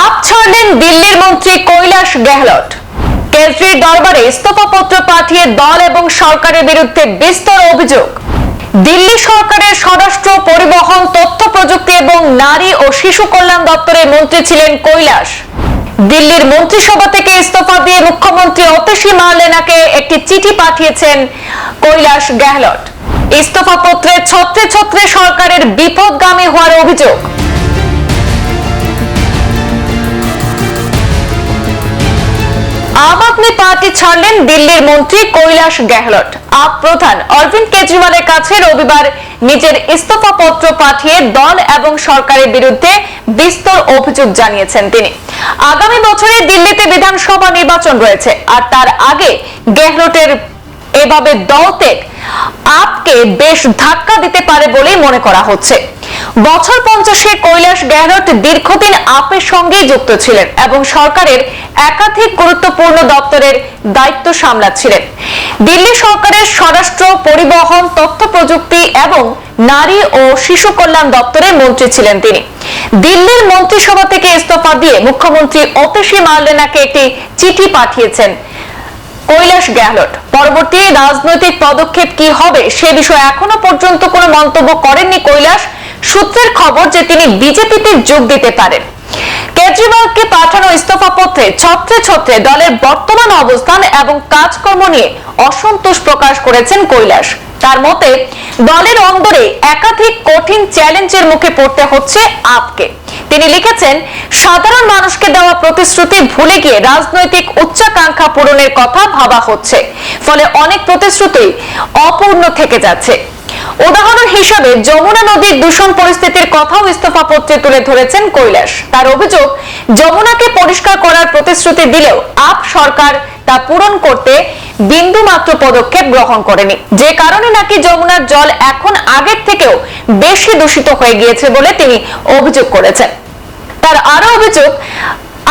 Up ছাড়লেন দিল্লির মন্ত্রী কৈলাস গেহলট। কেজরির দরবারে ইস্তফাপত্র পাঠিয়ে দল এবং সরকারের বিরুদ্ধে বিস্তর অভিযোগ। দিল্লি সরকারের স্বরাষ্ট্র পরিবহন, তথ্য প্রযুক্তি এবং নারী ও শিশু কল্যাণ দপ্তরের মন্ত্রী ছিলেন কৈলাস। দিল্লির মন্ত্রিসভা থেকে ইস্তফা দিয়ে মুখ্যমন্ত্রী অতসী মালেনাকে একটি চিঠি পাঠিয়েছেন কৈলাস গেহলট। ইস্তফা পত্রে ছত্রে ছত্রে সরকারের বিপদগামী হওয়ার অভিযোগ। আম আদমি পার্টি ছাড়লেন দিল্লির মন্ত্রী কৈলাস গেহলট। আপ প্রধান অরবিন্দ কেজরিওয়ালের কাছে রবিবার নিজের ইস্তফা পত্র পাঠিয়ে দল এবং সরকারের বিরুদ্ধে বিস্তর অভিযোগ জানিয়েছেন তিনি। আগামী বছরে দিল্লিতে বিধানসভা নির্বাচন রয়েছে, আর তার আগে গেহলটের এভাবে দল ত্যাগ আপকে বেশ ধাক্কা দিতে পারে বলেই মনে করা হচ্ছে। বছর পঞ্চাশে কৈলাস গেহলট দীর্ঘদিন আপের সঙ্গেই যুক্ত ছিলেন এবং সরকারের একাধিক গুরুত্বপূর্ণ দপ্তরের দায়িত্ব সামলাচ্ছিলেন। দিল্লি সরকারের স্বরাষ্ট্র, পরিবহন, তথ্য প্রযুক্তি এবং নারী ও শিশু কল্যাণ দপ্তরের মন্ত্রী ছিলেন তিনি। দিল্লির মন্ত্রিসভা থেকে ইস্তফা দিয়ে মুখ্যমন্ত্রী অতসী মার্লেনাকে একটি চিঠি পাঠিয়েছেন কৈলাস গেহলট। পরবর্তী রাজনৈতিক পদক্ষেপ কি হবে সে বিষয়ে এখনও পর্যন্ত কোনো মন্তব্য করেননি কৈলাস। সূত্রের খবর যে তিনি বিজেপিতে যোগ দিতে পারেন। কেজরিওয়ালকে পাঠানো ইস্তফা পত্রে ছত্রে ছত্রে দলের বর্তমান অবস্থান এবং কাজকর্ম নিয়ে অসন্তোষ প্রকাশ করেছেন কৈলাস। তার মতে, দলের অন্দরে একাধিক কঠিন চ্যালেঞ্জের মুখে পড়তে হচ্ছে আপকে। তিনি লিখেছেন, সাধারণ মানুষকে দেওয়া প্রতিশ্রুতি ভুলে গিয়ে রাজনৈতিক উচ্চাকাঙ্ক্ষা পূরণের কথা ভাবা হচ্ছে। ফলে অনেক প্রতিশ্রুতি অপূর্ণ থেকে যাচ্ছে। উদাহরণ হিসাবে যমুনা নদীর দূষণ পরিস্থিতির কথাও ইস্তফা পত্রে তুলে ধরেছেন কৈলাস। তার অভিযোগ, যমুনাকে পরিষ্কার করার প্রতিশ্রুতি দিলেও আপ সরকার তা পূরণ করতে বিন্দু মাত্র পদক্ষেপ গ্রহণ করেনি। যে কারণে নাকি যমুনার জল এখন আগের থেকেও বেশি দূষিত হয়ে গিয়েছে বলে তিনি অভিযোগ করেছেন। তার আরও অভিযোগ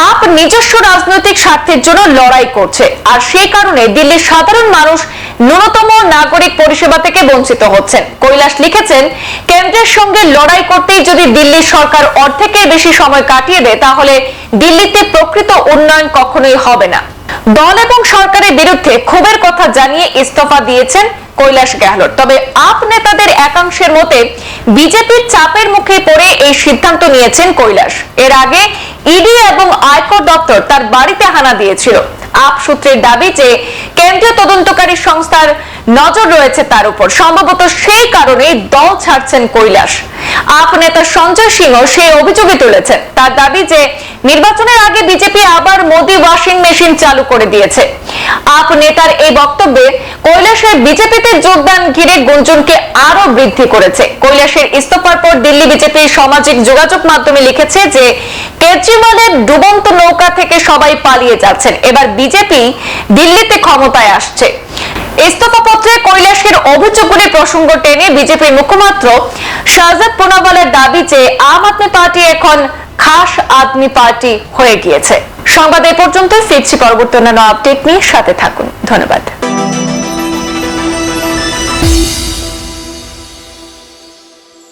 আপ নিজস্ব রাজনৈতিক স্বার্থের জন্য লড়াই করছে। আর সেই কারণে দিল্লির সাধারণ মানুষ ন্যূনতম নাগরিক পরিষেবা থেকে বঞ্চিত হচ্ছেন। কৈলাস লিখেছেন, কেন্দ্রের সঙ্গে লড়াই করতেই যদি দিল্লির সরকার অর্ধেকের বেশি সময় কাটিয়ে দেয়, তাহলে দিল্লিতে প্রকৃত উন্নয়ন কখনোই হবে না। দল এবং সরকারের বিরুদ্ধে ক্ষোভের কথা জানিয়ে ইস্তফা দিয়েছেন কৈলাস গেহলট। তবে আপ নেতাদের একাংশের মতে, বিজেপির চাপের মুখে পড়ে এই সিদ্ধান্ত নিয়েছেন কৈলাস। এর আগে ইডি এবং আয়কর দপ্তর তার বাড়িতে হানা দিয়েছিল। আপ সূত্রের দাবি যে কেন্দ্রীয় তদন্তকারী সংস্থার নজর রয়েছে তার উপর। সম্ভবত সেই কারণেই দল ছাড়ছেন কৈলাস। আপ নেতা সঞ্জয় সিংহ সেই অভিযোগে তুলেছেন। তার দাবি যে নির্বাচনের আগে বিজেপি আবার মোদি ওয়াশিং মেশিন চালু করে দিয়েছে। আপ নেতার এই বক্তব্যে কৈলাসের বিজেপিতে যোগদান ঘিরে গুঞ্জনকে আরও বৃদ্ধি করেছে। কৈলাসের ইস্তফার পর দিল্লি বিজেপি সামাজিক যোগাযোগ মাধ্যমে লিখেছে যে কেজরিওয়ালের ডুবন্ত নৌকা থেকে সবাই পালিয়ে যাচ্ছেন। এবার বিজেপি দিল্লিতে ক্ষমতায় আসছে। ইস্তফাপত্রে কৈলাসের অভিযোগগুলি প্রসঙ্গ টেনে বিজেপির মুখপাত্র শাহজাদ পুনাওয়ালের দাবি যে আম আদমি পার্টি এখন খাস আদমি পার্টি হয়ে গিয়েছে। সংবাদ এ পর্যন্ত ফিরছি পরবর্তী অন্যান্য আপডেট নিয়ে সাথে থাকুন। ধন্যবাদ।